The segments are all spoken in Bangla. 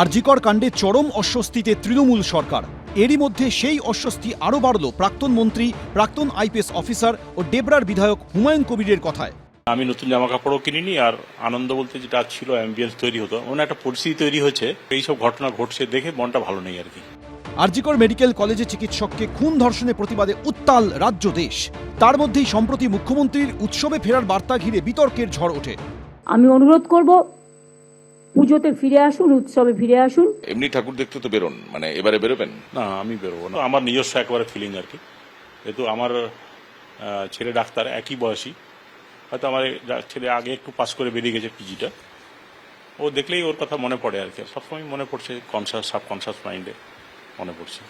আরজিকর কাণ্ডে চরম অস্বস্তিতে তৃণমূল সরকার। এরই মধ্যে সেই অস্বস্তি আরও বাড়ল প্রাক্তন মন্ত্রী প্রাক্তন আইপিএস অফিসার ও ডেবরার বিধায়ক হুমায়ুন কবিরের কথায়। আমি নতুন জামা কাপড়ও কিনিনি আর আনন্দ বলতে যেটা ছিল অ্যাম্বিয়েন্স তৈরি হতো এমন একটা পরিস্থিতি তৈরি হয়েছে এইসব ঘটনা ঘটছে দেখে মনটা ভালো নেই আর কি। আরজিকর মেডিকেল কলেজে চিকিৎসককে খুন ধর্ষণের প্রতিবাদে উত্তাল রাজ্য দেশ। তার মধ্যেই সম্প্রতি মুখ্যমন্ত্রীর উৎসবে ফেরার বার্তা ঘিরে বিতর্কের ঝড় ওঠে। আমি অনুরোধ করব পুজোতে ফিরে আসুন উৎসবে ফিরে আসুন। এমনি ঠাকুর দেখতে তো বেরোন মানে এবারে বেরোবেন? না আমি বেরোবো না। আমার নিজস্ব একবারে ফিলিং আর কি। যেহেতু আমার ছেলে ডাক্তার একই বয়সী। হয়তো আমার ছেলে আগে একটু পাস করে বেরিয়ে গেছে পিজিটা ও দেখলেই ওর কথা মনে পড়ে আর কি। সবসময় মনে পড়ছে কনসাস সাবকনসাস মাইন্ডে মনে পড়ছে।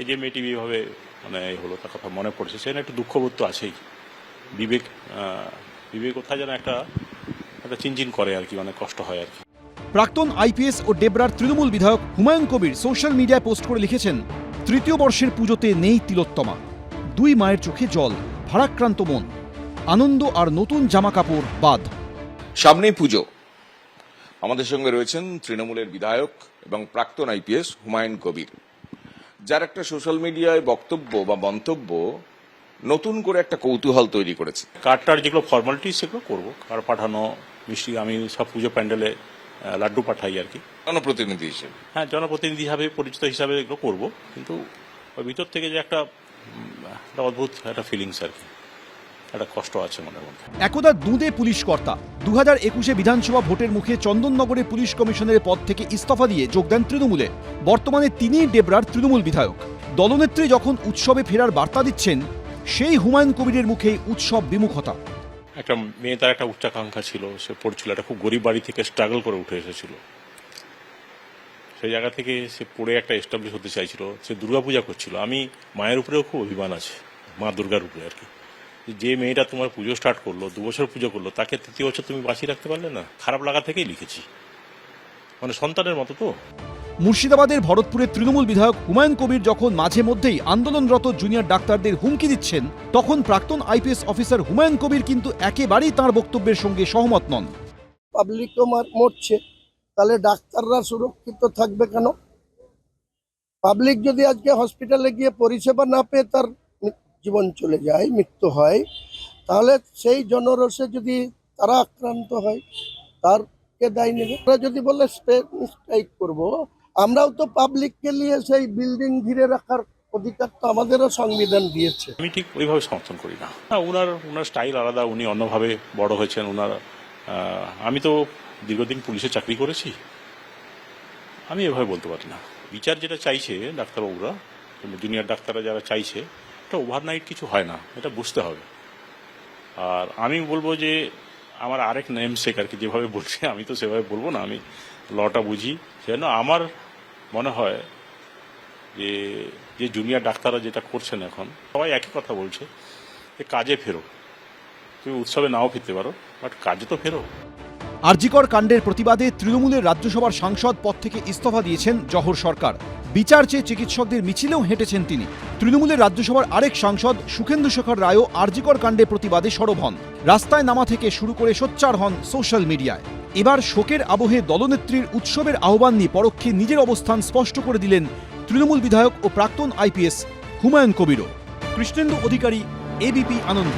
এই যে মেয়েটি এইভাবে মানে এই হলো তার কথা মনে পড়ছে সেখানে একটু দুঃখবোধ তো আছেই। বিবেক বিবেক কোথায় যেন একটা একটা চিনচিন করে আর কি মানে কষ্ট হয় আর কি। প্রাক্তন আইপিএস ও ডেবরার তৃণমূল বিধায়ক হুমায়ুন কবির সোশ্যাল মিডিয়ায় পোস্ট করে লিখেছেন তৃতীয় বর্ষের পুজোতে নেই তিলোত্তমা। দুই মায়ের চোখে জল ভারাক্রান্ত মন। আনন্দ আর নতুন জামা কাপড় বাদ। সামনেই পুজো। আমাদের সঙ্গে রয়েছেন তৃণমূলের বিধায়ক এবং প্রাক্তন আইপিএস হুমায়ুন কবির। যার একটা সোশ্যাল মিডিয়ায় বক্তব্য বা মন্তব্য নতুন করে একটা কৌতূহল তৈরি করেছে। কার্ডটার যেগুলো ফর্মালিটি সেগুলো করব কার্ড পাঠানো মিষ্টি আমি সব পুজো প্যান্ডেলে লাড্ডু পাঠাই আর কি। জনপ্রতিনিধি হিসেবে। হ্যাঁ জনপ্রতিনিধি হিসাবে পরিচিত হিসাবে এগুলো করব কিন্তু ওই ভিতর থেকে যে একটা একটা অদ্ভুত একটা ফিলিংস আর কি। একটা কষ্ট আছে মধ্যে। একদা দুঁদে পুলিশ কর্তা। দু হাজার একুশে বিধানসভা ভোটের মুখে চন্দননগরে পুলিশ কমিশনের পদ থেকে ইস্তফা দিয়ে যোগ দেন তৃণমূলে। বর্তমানে তিনিই ডেবরার তৃণমূল বিধায়ক। দলনেত্রী যখন উৎসবে ফেরার বার্তা দিচ্ছেন সেই হুমায়ুন কবিরের মুখেই উৎসব বিমুখতা। একটা মেয়ে তার একটা উচ্চাকাঙ্ক্ষা ছিল, সে পড়ছিল, একটা খুব গরিব বাড়ি থেকে স্ট্রাগল করে উঠে এসেছিল। সেই জায়গা থেকে সে পড়ে একটা এস্টাবলিশ হতে চাইছিল, সে দুর্গাপূজা করছিল। আমি মায়ের উপরেও খুব অভিমান আছে, মা দুর্গার উপরে আর কি। যে মেয়েটা তোমার পুজো স্টার্ট করল, দু বছর পুজো করল, তাকে তৃতীয় বছর তুমি বাঁচিয়ে রাখতে পারলে না? খারাপ লাগা থেকেই লিখেছি। মানে সন্তানের মতো তো। মুর্শিদাবাদের ভরতপুরের তৃণমূল বিধায়ক হুমায়ুন কবির যখন মাঝে মধ্যেই আন্দোলনরত জুনিয়র ডাক্তারদের হুমকি দিচ্ছেন, তখন প্রাক্তন আইপিএস অফিসার হুমায়ুন কবির কিন্তু একেবারেই তার বক্তব্যের সঙ্গে সহমত নন। পাবলিকও মার- মরছে, তাহলে ডাক্তাররা সুরক্ষিত থাকবে কেন? পাবলিক যদি আজকে হসপিটালে গিয়ে পরিষেবা না পেয়ে তার জীবন চলে যায়, মৃত্যু হয়, তাহলে সেই জনরসে যদি তারা আক্রান্ত হয় তার কে দায় নেবে। যদি বলে স্ট্রাইক করব আমরাও তো পাবলিককে নিয়ে সেই বিল্ডিং ঘিরে রাখার অধিকার তো আমাদেরও সংবিধান দিয়েছে। আমি ঠিক ওইভাবে সমর্থন করি না। না উনার উনার স্টাইল আলাদা উনি অন্যভাবে বড় হয়েছেন আহ, আমি তো দীর্ঘদিন পুলিশে চাকরি করেছি। আমি এভাবে বলতে পারি না। বিচার যেটা চাইছে ডাক্তারবাবুরা জুনিয়র ডাক্তাররা যারা চাইছে এটা ওভারনাইট কিছু হয় না এটা বুঝতে হবে। আর আমি বলব যে আমার আরেক নেম শেখ আর কি যেভাবে বলছে আমি তো সেভাবে বলব না আমি লটা বুঝি। সেজন্য আমার মনে হয় যে যে জুনিয়র ডাক্তাররা যেটা করছেন এখন, সবাই একই কথা বলছে যে কাজে ফেরো। তুমি উৎসবে নাও ফিরতে পারো বাট কাজে তো ফেরো। আরজিকর কাণ্ডের প্রতিবাদে তৃণমূলের রাজ্যসভার সাংসদ পদ থেকে ইস্তফা দিয়েছেন জহর সরকার। বিচার চেয়ে চিকিৎসকদের মিছিলেও হেঁটেছেন তিনি। তৃণমূলের রাজ্যসভার আরেক সাংসদ সুখেন্দু শেখর রায়ও আরজিকর কাণ্ডের প্রতিবাদে সরব হন। রাস্তায় নামা থেকে শুরু করে সোচ্চার হন সোশ্যাল মিডিয়ায়। এবার শোকের আবহে দলনেত্রীর উৎসবের আহ্বান নিয়ে পরোক্ষে নিজের অবস্থান স্পষ্ট করে দিলেন তৃণমূল বিধায়ক ও প্রাক্তন আইপিএস হুমায়ুন কবিরও। কৃষ্ণেন্দু অধিকারী, এবিপি আনন্দ।